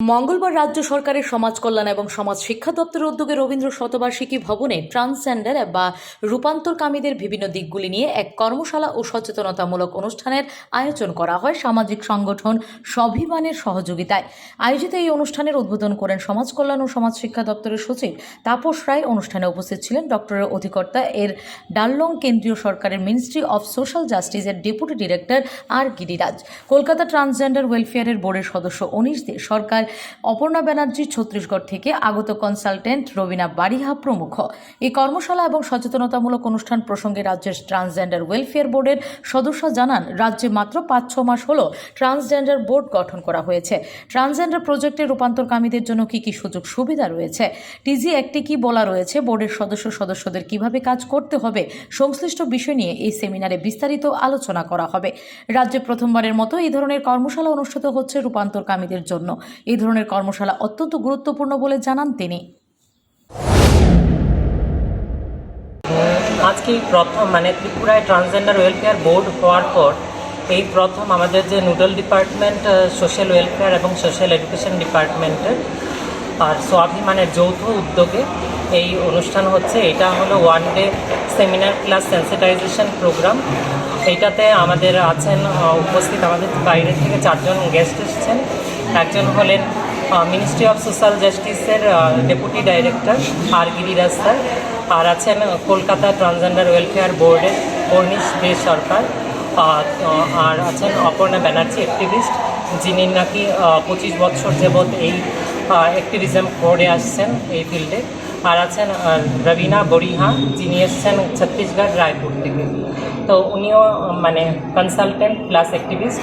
মঙ্গলবার রাজ্য সরকারের সমাজ কল্যাণ এবং সমাজ শিক্ষা দপ্তরের উদ্যোগে রবীন্দ্র শতবার্ষিকী ভবনে ট্রান্সজেন্ডার বা রূপান্তরকামীদের বিভিন্ন দিকগুলি নিয়ে এক কর্মশালা ও সচেতনতামূলক অনুষ্ঠানের আয়োজন করা হয় সামাজিক সংগঠন স্বাভিমানের সহযোগিতায়। আয়োজিত এই অনুষ্ঠানের উদ্বোধন করেন সমাজ কল্যাণ ও সমাজ শিক্ষা দপ্তরের সচিব তাপস রায়। অনুষ্ঠানে উপস্থিত ছিলেন ডক্টরের অধিকর্তা এর ডাললং কেন্দ্রীয় সরকারের মিনিস্ট্রি অফ সোশ্যাল জাস্টিসের deputy director R Giriraj. Kolkata transgender ওয়েলফেয়ারের বোর্ডের সদস্য অনিশ দে সরকার অপর্ণা ব্যানার্জি ছত্তিশগড় থেকে আগত কনসালটেন্ট রবিনা বারিহা প্রমুখ। এই কর্মশালা এবং সচেতনতামূলক অনুষ্ঠান প্রসঙ্গে রাজ্যের ট্রান্সজেন্ডার ওয়েলফেয়ার বোর্ডের সদস্য জানান, রাজ্যে মাত্র পাঁচ, ছ মাস হল ট্রান্সজেন্ডার বোর্ড গঠন করা হয়েছে। ট্রান্সজেন্ডার প্রজেক্টে রূপান্তরকামীদের জন্য কি কি সুযোগ সুবিধা রয়েছে? টিজি একটি কি বলা রয়েছে? বোর্ডের সদস্য সদস্যদের কীভাবে কাজ করতে হবে? সংশ্লিষ্ট বিষয় নিয়ে এই সেমিনারে বিস্তারিত আলোচনা করা হবে। রাজ্যে প্রথমবারের মতো এই ধরনের কর্মশালা অনুষ্ঠিত হচ্ছে রূপান্তরকামীদের জন্য। এই ধরনের কর্মশালা অত্যন্ত গুরুত্বপূর্ণ বলে জানান তিনি। আজকে প্রথম মানে ত্রিপুরায় ট্রান্সজেন্ডার ওয়েলফেয়ার বোর্ড হওয়ার পর এই প্রথম আমাদের যে নুডল ডিপার্টমেন্ট সোশ্যাল ওয়েলফেয়ার এবং সোশ্যাল এডুকেশন ডিপার্টমেন্টের আর স্বাভিমানের যৌথ উদ্যোগে এই অনুষ্ঠান হচ্ছে। এটা হলো one day seminar class sensitization program এইটাতে আমাদের আছেন উপস্থিত আমাদের বাইরে থেকে চারজন গেস্ট এসেছেন। একজন হলেন মিনিস্ট্রি অফ সোশ্যাল জাস্টিসের deputy director R Giriraj sir. আর আছেন কলকাতা ট্রান্সজেন্ডার ওয়েলফেয়ার বোর্ডের কর্নিশ দে সরকার। আর আছেন অপর্ণা ব্যানার্জি অ্যাক্টিভিস্ট যিনি নাকি পঁচিশ বছর যাবৎ এই অ্যাক্টিভিজম করে আসছেন এই ফিল্ডে আর আছেন রবিনা বরিহা যিনি এসছেন ছত্তিশগড় রায়পুর থেকে। তো উনিও মানে consultant plus activist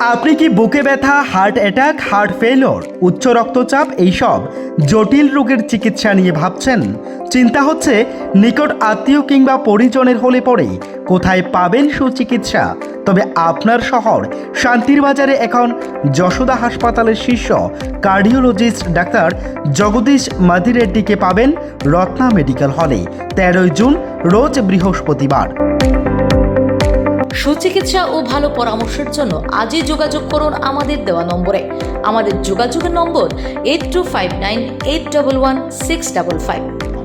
আপনি কি বুকে ব্যথা, হার্ট অ্যাটাক, হার্ট ফেলিওর উচ্চ রক্তচাপ এইসব জটিল রোগের চিকিৎসা নিয়ে ভাবছেন? চিন্তা হচ্ছে নিকট আত্মীয় কিংবা পরিজনের হলে পরে কোথায় পাবেন সুচিকিৎসা। তবে আপনার শহর শান্তির বাজারে এখন যশোদা হাসপাতালের শীর্ষ কার্ডিওলজিস্ট ডাক্তার জগদীশ মাদিরেড্ডিকে পাবেন রত্না মেডিকেল হলে, তেরোই জুন, রোজ বৃহস্পতিবার। সুচিকিৎসা ও ভালো পরামর্শের জন্য আজই যোগাযোগ করুন আমাদের দেওয়া নম্বরে। আমাদের যোগাযোগের নম্বর eight two five nine eight double one six double five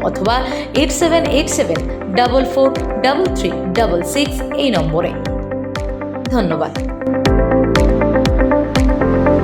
অথবা eight seven eight seven double four double three double six এই নম্বরে। ধন্যবাদ।